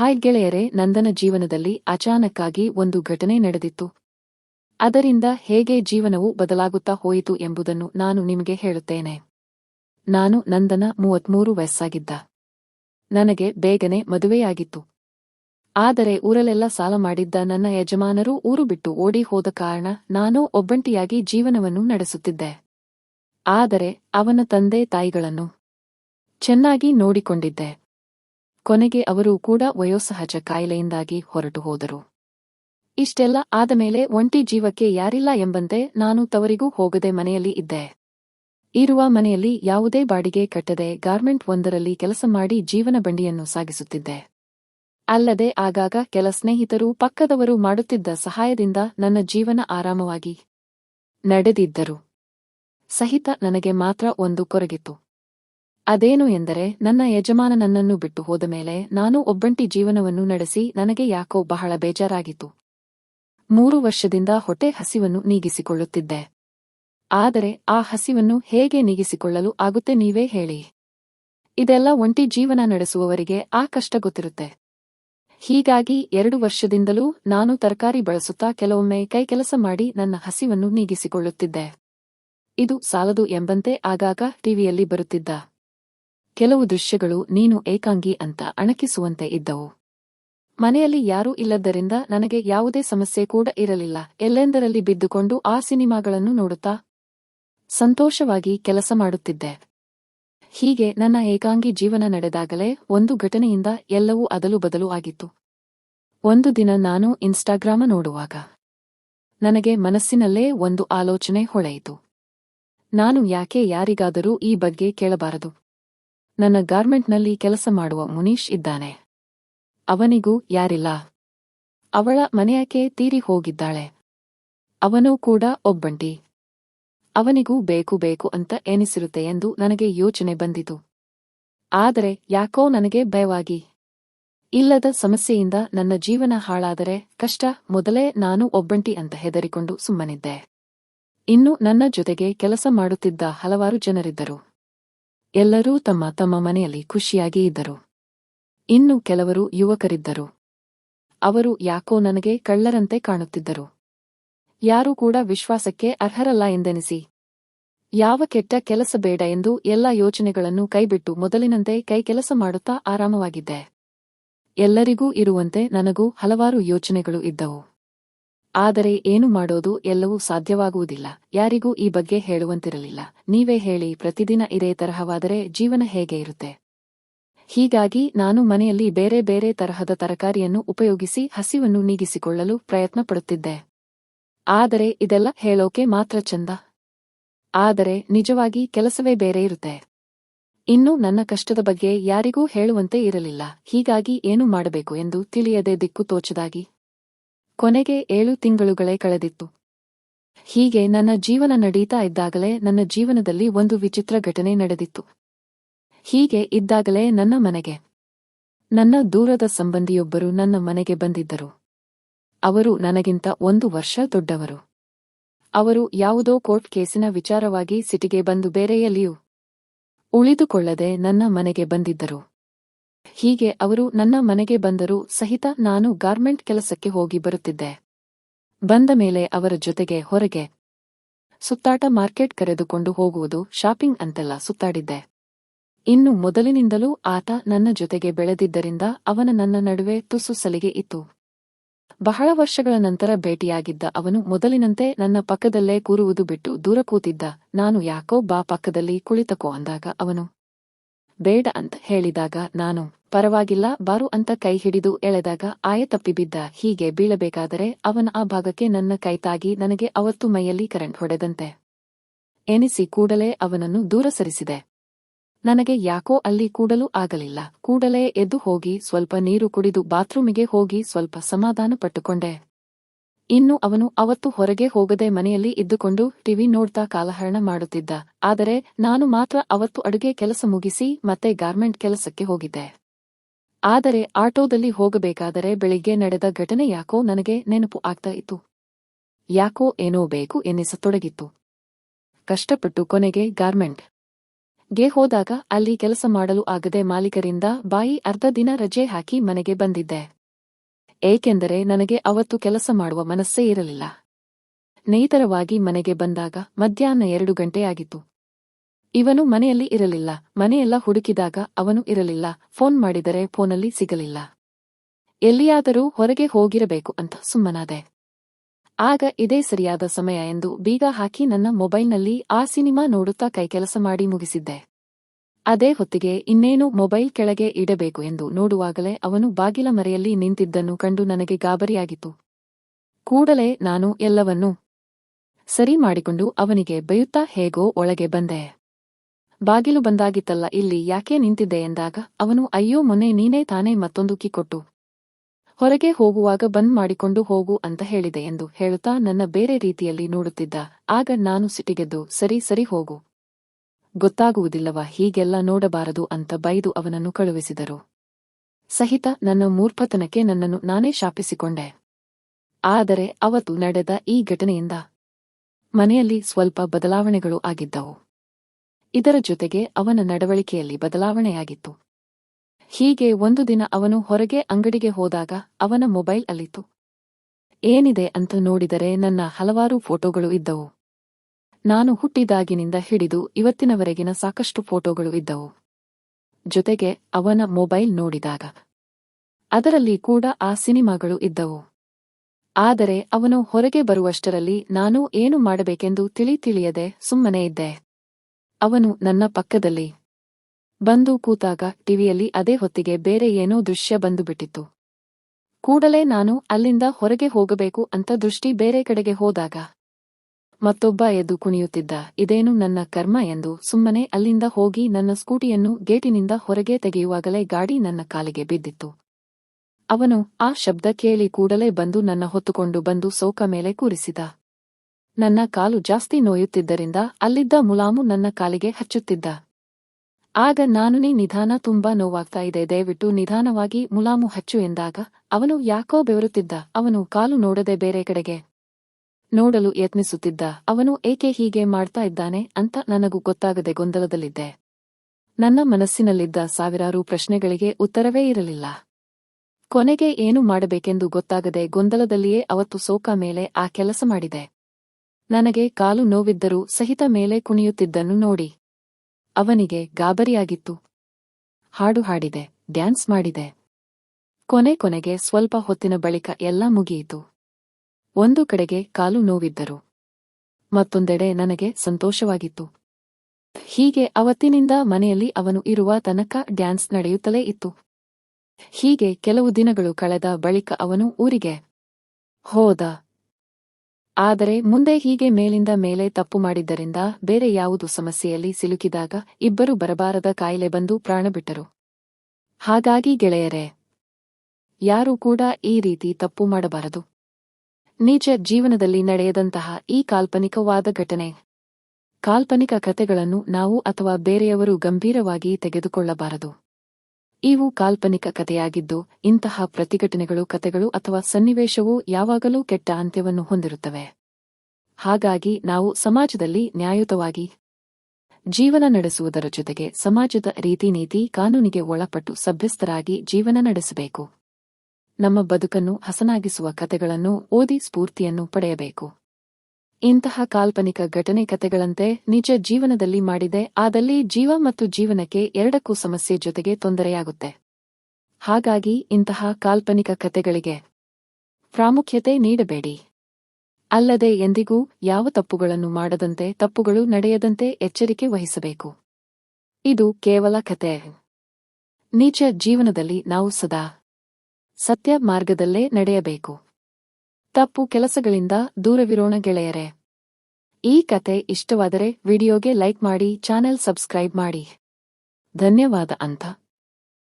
Hi ಗೆಳೆಯರೆ, ನಂದನ ಜೀವನದಲ್ಲಿ ಅಚಾನಕ್ಕಾಗಿ ಒಂದು ಘಟನೆ ನಡೆದಿತ್ತು. ಅದರಿಂದ ಹೇಗೆ ಜೀವನವು ಬದಲಾಗುತ್ತಾ ಹೋಯಿತು ಎಂಬುದನ್ನು ನಾನು ನಿಮಗೆ ಹೇಳುತ್ತೇನೆ. ನಾನು ನಂದನ ಮೂವತ್ಮೂರು ವಯಸ್ಸಾಗಿದ್ದ. ನನಗೆ ಬೇಗನೆ ಮದುವೆಯಾಗಿತ್ತು. ಆದರೆ ಊರಲೆಲ್ಲ ಸಾಲ ಮಾಡಿದ್ದ ನನ್ನ ಯಜಮಾನರು ಊರು ಬಿಟ್ಟು ಓಡಿ ಹೋದ ಕಾರಣ ನಾನು ಒಬ್ಬಂಟಿಯಾಗಿ ಜೀವನವನ್ನು ನಡೆಸುತ್ತಿದ್ದೆ. ಆದರೆ ಅವನ ತಂದೆ ತಾಯಿಗಳನ್ನು ಚೆನ್ನಾಗಿ ನೋಡಿಕೊಂಡಿದ್ದೆ. ಕೊನೆಗೆ ಅವರು ಕೂಡ ವಯೋಸಹಜ ಕಾಯಿಲೆಯಿಂದಾಗಿ ಹೊರಟು ಹೋದರು. ಇಷ್ಟೆಲ್ಲ ಆದ ಮೇಲೆ ಒಂಟಿ ಜೀವಕ್ಕೆ ಯಾರಿಲ್ಲ ಎಂಬಂತೆ ನಾನು ತವರಿಗೂ ಹೋಗದೆ ಮನೆಯಲ್ಲಿ ಇದ್ದೆ. ಇರುವ ಮನೆಯಲ್ಲಿ ಯಾವುದೇ ಬಾಡಿಗೆ ಕಟ್ಟದೆ ಗಾರ್ಮೆಂಟ್ ಒಂದರಲ್ಲಿ ಕೆಲಸ ಮಾಡಿ ಜೀವನ ಬಂಡಿಯನ್ನು ಸಾಗಿಸುತ್ತಿದ್ದೆ. ಅಲ್ಲದೆ ಆಗಾಗ ಕೆಲ ಸ್ನೇಹಿತರು ಪಕ್ಕದವರು ಮಾಡುತ್ತಿದ್ದ ಸಹಾಯದಿಂದ ನನ್ನ ಜೀವನ ಆರಾಮವಾಗಿ ನಡೆದಿದ್ದರು. ಸಹಿತ ನನಗೆ ಮಾತ್ರ ಒಂದು ಕೊರಗಿತ್ತು. ಅದೇನು ಎಂದರೆ ನನ್ನ ಯಜಮಾನ ನನ್ನನ್ನು ಬಿಟ್ಟು ಹೋದ ಮೇಲೆ ನಾನು ಒಬ್ಬಂಟಿ ಜೀವನವನ್ನು ನಡೆಸಿ ನನಗೆ ಯಾಕೋ ಬಹಳ ಬೇಜಾರಾಗಿತ್ತು. ಮೂರು ವರ್ಷದಿಂದ ಹೊಟ್ಟೆ ಹಸಿವನ್ನು ನೀಗಿಸಿಕೊಳ್ಳುತ್ತಿದ್ದೆ. ಆದರೆ ಆ ಹಸಿವನ್ನು ಹೇಗೆ ನೀಗಿಸಿಕೊಳ್ಳಲು ಆಗುತ್ತೆ ನೀವೇ ಹೇಳಿ. ಇದೆಲ್ಲ ಒಂಟಿ ಜೀವನ ನಡೆಸುವವರಿಗೆ ಆ ಕಷ್ಟ ಗೊತ್ತಿರುತ್ತೆ. ಹೀಗಾಗಿ ಎರಡು ವರ್ಷದಿಂದಲೂ ನಾನು ತರಕಾರಿ ಬಳಸುತ್ತಾ ಕೆಲವೊಮ್ಮೆ ಕೈ ಕೆಲಸ ಮಾಡಿ ನನ್ನ ಹಸಿವನ್ನು ನೀಗಿಸಿಕೊಳ್ಳುತ್ತಿದ್ದೆ. ಇದು ಸಾಲದು ಎಂಬಂತೆ ಆಗಾಗ ಟಿವಿಯಲ್ಲಿ ಬರುತ್ತಿದ್ದ. ಕೆಲವು ದೃಶ್ಯಗಳು ನೀನು ಏಕಾಂಗಿ ಅಂತ ಅಣಕಿಸುವಂತೆ ಇದ್ದವು. ಮನೆಯಲ್ಲಿ ಯಾರೂ ಇಲ್ಲದ್ದರಿಂದ ನನಗೆ ಯಾವುದೇ ಸಮಸ್ಯೆ ಕೂಡ ಇರಲಿಲ್ಲ. ಎಲ್ಲೆಂದರಲ್ಲಿ ಬಿದ್ದುಕೊಂಡು ಆ ಸಿನಿಮಾಗಳನ್ನು ನೋಡುತ್ತಾ ಸಂತೋಷವಾಗಿ ಕೆಲಸ ಮಾಡುತ್ತಿದ್ದೆ. ಹೀಗೆ ನನ್ನ ಏಕಾಂಗಿ ಜೀವನ ನಡೆದಾಗಲೇ ಒಂದು ಘಟನೆಯಿಂದ ಎಲ್ಲವೂ ಅದಲು ಬದಲು ಆಗಿತ್ತು. ಒಂದು ದಿನ ನಾನು ಇನ್ಸ್ಟಾಗ್ರಾಮ ನೋಡುವಾಗ ನನಗೆ ಮನಸ್ಸಿನಲ್ಲೇ ಒಂದು ಆಲೋಚನೆ ಹೊಳೆಯಿತು. ನಾನು ಯಾಕೆ ಯಾರಿಗಾದರೂ ಈ ಬಗ್ಗೆ ಕೇಳಬಾರದು? ನನ್ನ ಗಾರ್ಮೆಂಟ್ನಲ್ಲಿ ಕೆಲಸ ಮಾಡುವ ಮುನೀಶ್ ಇದ್ದಾನೆ. ಅವನಿಗೂ ಯಾರಿಲ್ಲ. ಅವಳ ಮನೆಯಕ್ಕೆ ತೀರಿ ಹೋಗಿದ್ದಾಳೆ. ಅವನೂ ಕೂಡ ಒಬ್ಬಂಟಿ. ಅವನಿಗೂ ಬೇಕು ಬೇಕು ಅಂತ ಎನಿಸಿರುತ್ತೆ ಎಂದು ನನಗೆ ಯೋಚನೆ ಬಂದಿತು. ಆದರೆ ಯಾಕೋ ನನಗೆ ಭಯವಾಗಿ. ಇಲ್ಲದ ಸಮಸ್ಯೆಯಿಂದ ನನ್ನ ಜೀವನ ಹಾಳಾದರೆ ಕಷ್ಟ ಮೊದಲೇ ನಾನು ಒಬ್ಬಂಟಿ ಅಂತ ಹೆದರಿಕೊಂಡು ಸುಮ್ಮನಿದ್ದೆ. ಇನ್ನು ನನ್ನ ಜೊತೆಗೆ ಕೆಲಸ ಮಾಡುತ್ತಿದ್ದ ಹಲವಾರು ಜನರಿದ್ದರು. ಎಲ್ಲರೂ ತಮ್ಮ ತಮ್ಮ ಮನೆಯಲ್ಲಿ ಖುಷಿಯಾಗಿ ಇದ್ದರು. ಇನ್ನು ಕೆಲವರು ಯುವಕರಿದ್ದರು. ಅವರು ಯಾಕೋ ನನಗೆ ಕಳ್ಳರಂತೆ ಕಾಣುತ್ತಿದ್ದರು. ಯಾರೂ ಕೂಡ ವಿಶ್ವಾಸಕ್ಕೆ ಅರ್ಹರಲ್ಲ ಎಂದೆನಿಸಿ. ಯಾವ ಕೆಟ್ಟ ಕೆಲಸ ಬೇಡ ಎಂದು ಎಲ್ಲ ಯೋಚನೆಗಳನ್ನು ಕೈಬಿಟ್ಟು ಮೊದಲಿನಂತೆ ಕೈ ಕೆಲಸ ಮಾಡುತ್ತಾ ಆರಾಮವಾಗಿದ್ದೆ. ಎಲ್ಲರಿಗೂ ಇರುವಂತೆ ನನಗೂ ಹಲವಾರು ಯೋಚನೆಗಳು ಇದ್ದವು. ಆದರೆ ಏನು ಮಾಡೋದು ಎಲ್ಲವೂ ಸಾಧ್ಯವಾಗುವುದಿಲ್ಲ. ಯಾರಿಗೂ ಈ ಬಗ್ಗೆ ಹೇಳುವಂತಿರಲಿಲ್ಲ. ನೀವೇ ಹೇಳಿ, ಪ್ರತಿದಿನ ಇದೇ ತರಹವಾದರೆ ಜೀವನ ಹೇಗೆ ಇರುತ್ತೆ? ಹೀಗಾಗಿ ನಾನು ಮನೆಯಲ್ಲಿ ಬೇರೆ ಬೇರೆ ತರಹದ ತರಕಾರಿಯನ್ನು ಉಪಯೋಗಿಸಿ ಹಸಿವನ್ನು ನೀಗಿಸಿಕೊಳ್ಳಲು ಪ್ರಯತ್ನ ಪಡುತ್ತಿದ್ದೆ. ಆದರೆ ಇದೆಲ್ಲ ಹೇಳೋಕೆ ಮಾತ್ರ ಚಂದ. ಆದರೆ ನಿಜವಾಗಿ ಕೆಲಸವೇ ಬೇರೆ ಇರುತ್ತೆ. ಇನ್ನು ನನ್ನ ಕಷ್ಟದ ಬಗ್ಗೆ ಯಾರಿಗೂ ಹೇಳುವಂತೆ ಇರಲಿಲ್ಲ. ಹೀಗಾಗಿ ಏನು ಮಾಡಬೇಕು ಎಂದು ತಿಳಿಯದೆ ದಿಕ್ಕು ತೋಚದಾಗಿ. ಕೊನೆಗೆ ಏಳು ತಿಂಗಳುಗಳೇ ಕಳೆದಿತ್ತು. ಹೀಗೆ ನನ್ನ ಜೀವನ ನಡೀತಾ ಇದ್ದಾಗಲೇ ನನ್ನ ಜೀವನದಲ್ಲಿ ಒಂದು ವಿಚಿತ್ರ ಘಟನೆ ನಡೆದಿತ್ತು. ಹೀಗೆ ಇದ್ದಾಗಲೇ ನನ್ನ ಮನೆಗೆ. ನನ್ನ ದೂರದ ಸಂಬಂಧಿಯೊಬ್ಬರು ನನ್ನ ಮನೆಗೆ ಬಂದಿದ್ದರು. ಅವರು ನನಗಿಂತ ಒಂದು ವರ್ಷ ದೊಡ್ಡವರು. ಅವರು ಯಾವುದೋ ಕೋರ್ಟ್ ಕೇಸಿನ ವಿಚಾರವಾಗಿ ಸಿಟಿಗೆ ಬಂದು ಬೇರೆಯಲ್ಲಿಯೂ ಉಳಿದುಕೊಳ್ಳದೆ ನನ್ನ ಮನೆಗೆ ಬಂದಿದ್ದರು. ಹೀಗೆ ಅವರು ನನ್ನ ಮನೆಗೆ ಬಂದರೂ ಸಹಿತ ನಾನು ಗಾರ್ಮೆಂಟ್ ಕೆಲಸಕ್ಕೆ ಹೋಗಿ ಬರುತ್ತಿದ್ದೆ. ಬಂದ ಮೇಲೆ ಅವರ ಜೊತೆಗೆ ಹೊರಗೆ ಸುತ್ತಾಟ ಮಾರ್ಕೆಟ್ ಕರೆದುಕೊಂಡು ಹೋಗುವುದು ಶಾಪಿಂಗ್ ಅಂತೆಲ್ಲ ಸುತ್ತಾಡಿದ್ದೆ. ಇನ್ನು ಮೊದಲಿನಿಂದಲೂ ಆತ ನನ್ನ ಜೊತೆಗೆ ಬೆಳೆದಿದ್ದರಿಂದ ಅವನ ನನ್ನ ನಡುವೆ ತುಸು ಸಲಿಗೆ ಇತ್ತು. ಬಹಳ ವರ್ಷಗಳ ನಂತರ ಭೇಟಿಯಾಗಿದ್ದ ಅವನು ಮೊದಲಿನಂತೆ ನನ್ನ ಪಕ್ಕದಲ್ಲೇ ಕೂರುವುದು ಬಿಟ್ಟು ದೂರ ಕೂತಿದ್ದ. ನಾನು ಯಾಕೋ ಬಾ ಪಕ್ಕದಲ್ಲಿ ಕುಳಿತಕೋ ಅಂದಾಗ ಅವನು ಬೇಡ ಅಂತ ಹೇಳಿದಾಗ ನಾನು, ಪರವಾಗಿಲ್ಲ, ಬಾರು ಅಂತ ಕೈ ಹಿಡಿದು ಎಳೆದಾಗ ಆಯ ತಪ್ಪಿಬಿದ್ದ ಹೀಗೆ ಬೀಳಬೇಕಾದರೆ ಅವನ ಆ ಭಾಗಕ್ಕೆ ನನ್ನ ಕೈ ತಾಗಿ ನನಗೆ ಅವತ್ತು ಮೈಯಲ್ಲಿ ಕರೆಂಟ್ ಹೊಡೆದಂತೆ. ಎನಿಸಿ ಕೂಡಲೇ ಅವನನ್ನು ದೂರ ಸರಿಸಿದೆ. ನನಗೆ ಯಾಕೋ ಅಲ್ಲಿ ಕೂಡಲು ಆಗಲಿಲ್ಲ. ಕೂಡಲೇ ಎದ್ದು ಹೋಗಿ ಸ್ವಲ್ಪ ನೀರು ಕುಡಿದು ಬಾತ್ರೂಮಿಗೆ ಹೋಗಿ ಸ್ವಲ್ಪ ಸಮಾಧಾನ ಪಟ್ಟುಕೊಂಡೆ ಇನ್ನು ಅವನು ಅವತ್ತು ಹೊರಗೆ ಹೋಗದೆ ಮನೆಯಲ್ಲಿ ಇದ್ದುಕೊಂಡು ಟಿವಿ ನೋಡ್ತಾ ಕಾಲಹರಣ ಮಾಡುತ್ತಿದ್ದ. ಆದರೆ ನಾನು ಮಾತ್ರ ಅವತ್ತು ಅಡುಗೆ ಕೆಲಸ ಮುಗಿಸಿ ಮತ್ತೆ ಗಾರ್ಮೆಂಟ್ ಕೆಲಸಕ್ಕೆ ಹೋಗಿದ್ದೆ. ಆದರೆ ಆಟೋದಲ್ಲಿ ಹೋಗಬೇಕಾದರೆ ಬೆಳಿಗ್ಗೆ ನಡೆದ ಘಟನೆ ಯಾಕೋ ನನಗೆ ನೆನಪು ಆಗ್ತಾ ಇತ್ತು. ಯಾಕೋ ಏನೋ ಬೇಕು ಎನ್ನಿಸತೊಡಗಿತ್ತು. ಕಷ್ಟಪಟ್ಟು ಕೊನೆಗೆ ಗಾರ್ಮೆಂಟ್. ಗೆ ಹೋದಾಗ ಅಲ್ಲಿ ಕೆಲಸ ಮಾಡಲು ಆಗದೆ ಮಾಲೀಕರಿಂದ ಬಾಯಿ ಅರ್ಧ ದಿನ ರಜೆ ಹಾಕಿ ಮನೆಗೆ ಬಂದಿದ್ದೆ. ಏಕೆಂದರೆ ನನಗೆ ಅವತ್ತು ಕೆಲಸ ಮಾಡುವ ಮನಸ್ಸೇ ಇರಲಿಲ್ಲ. ನೇತರವಾಗಿ ಮನೆಗೆ ಬಂದಾಗ ಮಧ್ಯಾಹ್ನ ಎರಡು ಗಂಟೆಯಾಗಿತ್ತು ಇವನು ಮನೆಯಲ್ಲಿ ಇರಲಿಲ್ಲ. ಮನೆಯೆಲ್ಲ ಹುಡುಕಿದಾಗ ಅವನು ಇರಲಿಲ್ಲ. ಫೋನ್ ಮಾಡಿದರೆ ಫೋನಲ್ಲಿ ಸಿಗಲಿಲ್ಲ. ಎಲ್ಲಿಯಾದರೂ ಹೊರಗೆ ಹೋಗಿರಬೇಕು ಅಂತ ಸುಮ್ಮನಾದೆ. ಆಗ ಇದೇ ಸರಿಯಾದ ಸಮಯ ಎಂದು ಬೀಗ ಹಾಕಿ ನನ್ನ ಮೊಬೈಲ್ನಲ್ಲಿ ಆ ಸಿನಿಮಾ ನೋಡುತ್ತಾ ಕೈಕೆಲಸ ಮಾಡಿ ಮುಗಿಸಿದ್ದೆ. ಅದೇ ಹೊತ್ತಿಗೆ ಇನ್ನೇನು ಮೊಬೈಲ್ ಕೆಳಗೆ ಇಡಬೇಕು ಎಂದು ನೋಡುವಾಗಲೇ ಅವನು ಬಾಗಿಲ ಮರೆಯಲ್ಲಿ ನಿಂತಿದ್ದನ್ನು ಕಂಡು ನನಗೆ ಗಾಬರಿಯಾಗಿತ್ತು. ಕೂಡಲೇ ನಾನು ಎಲ್ಲವನ್ನೂ ಸರಿ ಮಾಡಿಕೊಂಡು ಅವನಿಗೆ ಬೈಯುತ್ತಾ ಹೇಗೋ ಒಳಗೆ ಬಂದೆ. ಬಾಗಿಲು ಬಂದಾಗಿತ್ತಲ್ಲ, ಇಲ್ಲಿ ಯಾಕೆ ನಿಂತಿದ್ದೆ ಎಂದಾಗ ಅವನು, ಅಯ್ಯೋ, ಮೊನ್ನೆ ನೀನೇ ತಾನೇ ಮತ್ತೊಂದು ಕಿಕ್ಕೊಟ್ಟು ಕೊಟ್ಟು ಹೊರಗೆ ಹೋಗುವಾಗ ಬಂದ್ ಮಾಡಿಕೊಂಡು ಹೋಗು ಅಂತ ಹೇಳಿದೆ ಎಂದು ಹೇಳುತ್ತಾ ನನ್ನ ಬೇರೆ ರೀತಿಯಲ್ಲಿ ನೋಡುತ್ತಿದ್ದ. ಆಗ ನಾನು ಸಿಟಿಗೆದ್ದು, ಸರಿ ಸರಿ ಹೋಗು. ಗೊತ್ತಾಗುವುದಿಲ್ಲವಾ ಹೀಗೆಲ್ಲ ನೋಡಬಾರದು ಅಂತ ಬೈದು ಅವನನ್ನು ಕಳುಹಿಸಿದರು. ಸಹಿತ ನನ್ನ ಮೂರ್ಖತನಕ್ಕೆ ನನ್ನನ್ನು ನಾನೇ ಶಾಪಿಸಿಕೊಂಡೆ. ಆದರೆ ಅವತ್ತು ನಡೆದ ಈ ಘಟನೆಯಿಂದ ಮನೆಯಲ್ಲಿ ಸ್ವಲ್ಪ ಬದಲಾವಣೆಗಳು ಆಗಿದ್ದವು. ಇದರ ಜೊತೆಗೆ ಅವನ ನಡವಳಿಕೆಯಲ್ಲಿ ಬದಲಾವಣೆಯಾಗಿತ್ತು. ಹೀಗೆ ಒಂದು ದಿನ ಅವನು ಹೊರಗೆ ಅಂಗಡಿಗೆ ಹೋದಾಗ ಅವನ ಮೊಬೈಲ್ ಅಲ್ಲಿತ್ತು. ಏನಿದೆ ಅಂತ ನೋಡಿದರೆ ನನ್ನ ಹಲವಾರು ಫೋಟೋಗಳು ಇದ್ದವು. ನಾನು ಹುಟ್ಟಿದಾಗಿನಿಂದ ಹಿಡಿದು ಇವತ್ತಿನವರೆಗಿನ ಸಾಕಷ್ಟು ಫೋಟೋಗಳು ಇದ್ದವು. ಜೊತೆಗೆ ಅವನ ಮೊಬೈಲ್ ನೋಡಿದಾಗ ಅದರಲ್ಲಿ ಕೂಡ ಆ ಸಿನಿಮಾಗಳು ಇದ್ದವು. ಆದರೆ ಅವನು ಹೊರಗೆ ಬರುವಷ್ಟರಲ್ಲಿ ನಾನು ಏನು ಮಾಡಬೇಕೆಂದು ತಿಳಿ ತಿಳಿಯದೆ ಸುಮ್ಮನೆ ಇದ್ದೆ. ಅವನು ನನ್ನ ಪಕ್ಕದಲ್ಲಿ ಬಂದು ಕೂತಾಗ ಟಿವಿಯಲ್ಲಿ ಅದೇ ಹೊತ್ತಿಗೆ ಬೇರೆ ಏನೋ ದೃಶ್ಯ ಬಂದುಬಿಟ್ಟಿತ್ತು. ಕೂಡಲೇ ನಾನು ಅಲ್ಲಿಂದ ಹೊರಗೆ ಹೋಗಬೇಕು ಅಂತ ದೃಷ್ಟಿ ಬೇರೆ ಕಡೆಗೆ ಹೋದಾಗ ಮತ್ತೊಬ್ಬ ಎದ್ದು ಕುಣಿಯುತ್ತಿದ್ದ, ಇದೇನು ನನ್ನ ಕರ್ಮ ಎಂದು ಸುಮ್ಮನೆ ಅಲ್ಲಿಂದ ಹೋಗಿ ನನ್ನ ಸ್ಕೂಟಿಯನ್ನು ಗೇಟಿನಿಂದ ಹೊರಗೆ ತೆಗೆಯುವಾಗಲೇ ಗಾಡಿ ನನ್ನ ಕಾಲಿಗೆ ಬಿದ್ದಿತ್ತು. ಅವನು ಆ ಶಬ್ದ ಕೇಳಿ ಕೂಡಲೇ ಬಂದು ನನ್ನ ಹೊತ್ತುಕೊಂಡು ಬಂದು ಸೋಕ ಮೇಲೆ ಕೂರಿಸಿದ. ನನ್ನ ಕಾಲು ಜಾಸ್ತಿ ನೋಯುತ್ತಿದ್ದರಿಂದ ಅಲ್ಲಿದ್ದ ಮುಲಾಮು ನನ್ನ ಕಾಲಿಗೆ ಹಚ್ಚುತ್ತಿದ್ದ. ಆಗ ನಾನು ನೀ ನಿಧಾನ ತುಂಬಾ ನೋವಾಗ್ತಾ ಇದೆ, ದಯವಿಟ್ಟು ನಿಧಾನವಾಗಿ ಮುಲಾಮು ಹಚ್ಚು ಎಂದಾಗ ಅವನು ಯಾಕೋ ಬೆವರುತ್ತಿದ್ದ, ಅವನು ಕಾಲು ನೋಡದೆ ಬೇರೆ ಕಡೆಗೆ ನೋಡಲು ಯತ್ನಿಸುತ್ತಿದ್ದ, ಅವನು ಏಕೆ ಹೀಗೆ ಮಾಡ್ತಾ ಇದ್ದಾನೆ ಅಂತ ನನಗೂ ಗೊತ್ತಾಗದೆ ಗೊಂದಲದಲ್ಲಿದ್ದೆ. ನನ್ನ ಮನಸ್ಸಿನಲ್ಲಿದ್ದ ಸಾವಿರಾರು ಪ್ರಶ್ನೆಗಳಿಗೆ ಉತ್ತರವೇ ಇರಲಿಲ್ಲ. ಕೊನೆಗೆ ಏನು ಮಾಡಬೇಕೆಂದು ಗೊತ್ತಾಗದೆ ಗೊಂದಲದಲ್ಲಿಯೇ ಅವತ್ತು ಸೋಕ ಮೇಲೆ ಆ ಕೆಲಸ ಮಾಡಿದೆ. ನನಗೆ ಕಾಲು ನೋವಿದ್ದರೂ ಸಹಿತ ಮೇಲೆ ಕುಣಿಯುತ್ತಿದ್ದನ್ನು ನೋಡಿ. ಅವನಿಗೆ ಗಾಬರಿಯಾಗಿತ್ತು. ಹಾಡು ಹಾಡಿದೆ, ಡ್ಯಾನ್ಸ್ ಮಾಡಿದೆ. ಕೊನೆ ಕೊನೆಗೆ ಸ್ವಲ್ಪ ಹೊತ್ತಿನ ಬಳಿಕ ಎಲ್ಲ ಮುಗಿಯಿತು. ಒಂದು ಕಡೆಗೆ ಕಾಲು ನೋವಿದ್ದರು. ಮತ್ತೊಂದೆಡೆ ನನಗೆ ಸಂತೋಷವಾಗಿತ್ತು. ಹೀಗೆ ಅವತ್ತಿನಿಂದ ಮನೆಯಲ್ಲಿ ಅವನು ಇರುವ ತನಕ ಡ್ಯಾನ್ಸ್ ನಡೆಯುತ್ತಲೇ ಇತ್ತು. ಹೀಗೆ ಕೆಲವು ದಿನಗಳು ಕಳೆದ ಬಳಿಕ ಅವನು ಊರಿಗೆ ಹೋದ. ಆದರೆ ಮುಂದೆ ಹೀಗೆ ಮೇಲಿಂದ ಮೇಲೆ ತಪ್ಪು ಮಾಡಿದ್ದರಿಂದ ಬೇರೆ ಯಾವುದು ಸಮಸ್ಯೆಯಲ್ಲಿ ಸಿಲುಕಿದಾಗ ಇಬ್ಬರು ಬರಬಾರದ ಕಾಯಿಲೆ ಬಂದು ಪ್ರಾಣ ಬಿಟ್ಟರು. ಹಾಗಾಗಿ ಗೆಳೆಯರೇ, ಯಾರೂ ಕೂಡ ಈ ರೀತಿ ತಪ್ಪು ಮಾಡಬಾರದು. ನಿಜ ಜೀವನದಲ್ಲಿ ನಡೆಯದಂತಹ ಈ ಕಾಲ್ಪನಿಕವಾದ ಘಟನೆ. ಕಾಲ್ಪನಿಕ ಕಥೆಗಳನ್ನು ನಾವು ಅಥವಾ ಬೇರೆಯವರು ಗಂಭೀರವಾಗಿ ತೆಗೆದುಕೊಳ್ಳಬಾರದು. ಇವು ಕಾಲ್ಪನಿಕ ಕಥೆಯಾಗಿದ್ದು, ಇಂತಹ ಪ್ರತಿಘಟನೆಗಳು, ಕಥೆಗಳು ಅಥವಾ ಸನ್ನಿವೇಶವು ಯಾವಾಗಲೂ ಕೆಟ್ಟ ಅಂತ್ಯವನ್ನು ಹೊಂದಿರುತ್ತವೆ. ಹಾಗಾಗಿ ನಾವು ಸಮಾಜದಲ್ಲಿ ನ್ಯಾಯಯುತವಾಗಿ ಜೀವನ ನಡೆಸುವುದರ ಜೊತೆಗೆ ಸಮಾಜದ ರೀತಿ ನೀತಿ ಕಾನೂನಿಗೆ ಒಳಪಟ್ಟು ಸಭ್ಯಸ್ಥರಾಗಿ ಜೀವನ ನಡೆಸಬೇಕು. ನಮ್ಮ ಬದುಕನ್ನು ಹಸನಾಗಿಸುವ ಕಥೆಗಳನ್ನು ಓದಿ ಸ್ಫೂರ್ತಿಯನ್ನು ಪಡೆಯಬೇಕು. ಇಂತಹ ಕಾಲ್ಪನಿಕ ಘಟನೆ ಕಥೆಗಳಂತೆ ನಿಜ ಜೀವನದಲ್ಲಿ ಮಾಡಿದೆ, ಆದಲ್ಲಿ ಜೀವ ಮತ್ತು ಜೀವನಕ್ಕೆ ಎರಡಕ್ಕೂ ಸಮಸ್ಯೆ ಜೊತೆಗೆ ತೊಂದರೆಯಾಗುತ್ತೆ. ಹಾಗಾಗಿ ಇಂತಹ ಕಾಲ್ಪನಿಕ ಕಥೆಗಳಿಗೆ ಪ್ರಾಮುಖ್ಯತೆ ನೀಡಬೇಡಿ. ಅಲ್ಲದೆ ಎಂದಿಗೂ ಯಾವ ತಪ್ಪುಗಳನ್ನು ಮಾಡದಂತೆ, ತಪ್ಪುಗಳು ನಡೆಯದಂತೆ ಎಚ್ಚರಿಕೆ ವಹಿಸಬೇಕು. ಇದು ಕೇವಲ ಕತೆ ನಿಜ ಜೀವನದಲ್ಲಿ ನಾವು ಸದಾ ಸತ್ಯ ಮಾರ್ಗದಲ್ಲೇ ನಡೆಯಬೇಕು. ತಪ್ಪು ಕೆಲಸಗಳಿಂದ ದೂರವಿರೋಣ ಗೆಳೆಯರೆ. ಈ ಕತೆ ಇಷ್ಟವಾದರೆ ವಿಡಿಯೋಗೆ ಲೈಕ್ ಮಾಡಿ, ಚಾನೆಲ್ ಸಬ್ಸ್ಕ್ರೈಬ್ ಮಾಡಿ. ಧನ್ಯವಾದ ಅಂತ.